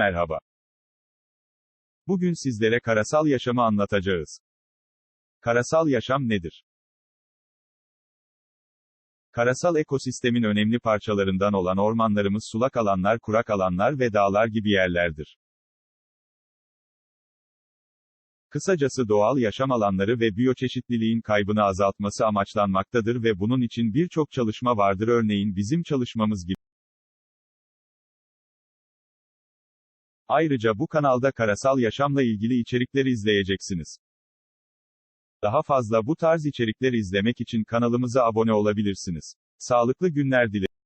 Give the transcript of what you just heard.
Merhaba. Bugün sizlere karasal yaşamı anlatacağız. Karasal yaşam nedir? Karasal ekosistemin önemli parçalarından olan ormanlarımız sulak alanlar, kurak alanlar ve dağlar gibi yerlerdir. Kısacası doğal yaşam alanları ve biyoçeşitliliğin kaybını azaltması amaçlanmaktadır ve bunun için birçok çalışma vardır örneğin bizim çalışmamız gibi. Ayrıca bu kanalda karasal yaşamla ilgili içerikleri izleyeceksiniz. Daha fazla bu tarz içerikler izlemek için kanalımıza abone olabilirsiniz. Sağlıklı günler dilerim.